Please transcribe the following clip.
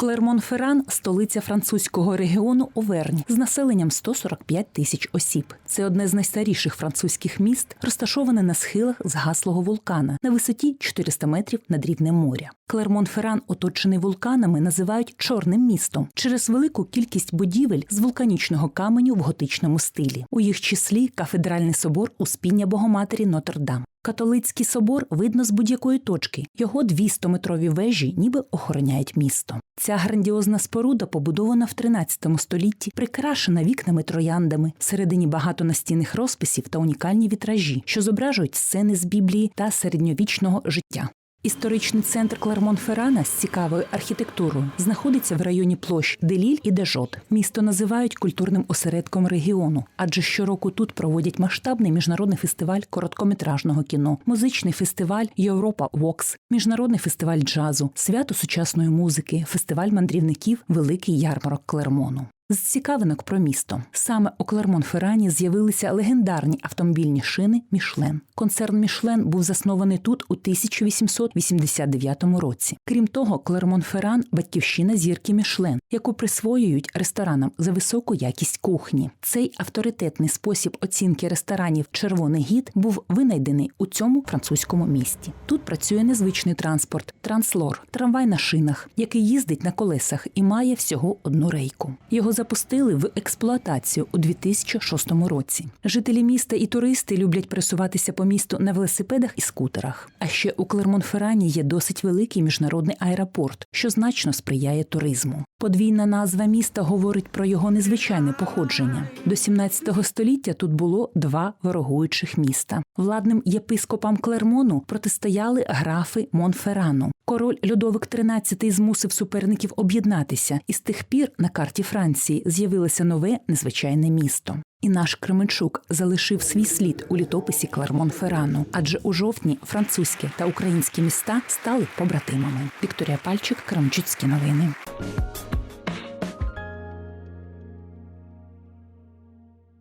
Клермон-Ферран – столиця французького регіону Овернь з населенням 145 тисяч осіб. Це одне з найстаріших французьких міст, розташоване на схилах згаслого вулкана на висоті 400 метрів над рівнем моря. Клермон-Ферран, оточений вулканами, називають чорним містом через велику кількість будівель з вулканічного каменю в готичному стилі. У їх числі кафедральний собор Успіння Богоматері Нотр-Дам. Католицький собор видно з будь-якої точки. Його 200-метрові вежі ніби охороняють місто. Ця грандіозна споруда побудована в 13 столітті, прикрашена вікнами трояндами, всередині багато настінних розписів та унікальні вітражі, що зображують сцени з Біблії та середньовічного життя. Історичний центр Клермон-Феррана з цікавою архітектурою знаходиться в районі площ Деліль і Дежот. Місто називають культурним осередком регіону, адже щороку тут проводять масштабний міжнародний фестиваль короткометражного кіно, музичний фестиваль Європа Вокс, міжнародний фестиваль джазу, свято сучасної музики, фестиваль мандрівників, великий ярмарок Клермону. З цікавинок про місто саме у Клермон-Феррані з'явилися легендарні автомобільні шини Мішлен. Концерн Мішлен був заснований тут у 1889 році. Крім того, Клермон-Ферран – батьківщина зірки Мішлен, яку присвоюють ресторанам за високу якість кухні. Цей авторитетний спосіб оцінки ресторанів Червоний гід був винайдений у цьому французькому місті. Тут працює незвичний транспорт транслор, трамвай на шинах, який їздить на колесах і має всього одну рейку. Його запустили в експлуатацію у 2006 році. Жителі міста і туристи люблять пересуватися по місту на велосипедах і скутерах. А ще у Клермон-Феррані є досить великий міжнародний аеропорт, що значно сприяє туризму. Подвійна назва міста говорить про його незвичайне походження. До 17 століття тут було два ворогуючих міста. Владним єпископам Клермону протистояли графи Монферану. Король Людовик XIII змусив суперників об'єднатися, і з тих пір на карті Франції з'явилося нове незвичайне місто. І наш Кременчук залишив свій слід у літописі Клермон-Ферану, адже у жовтні французькі та українські міста стали побратимами. Вікторія Пальчик, Кременчуцькі новини.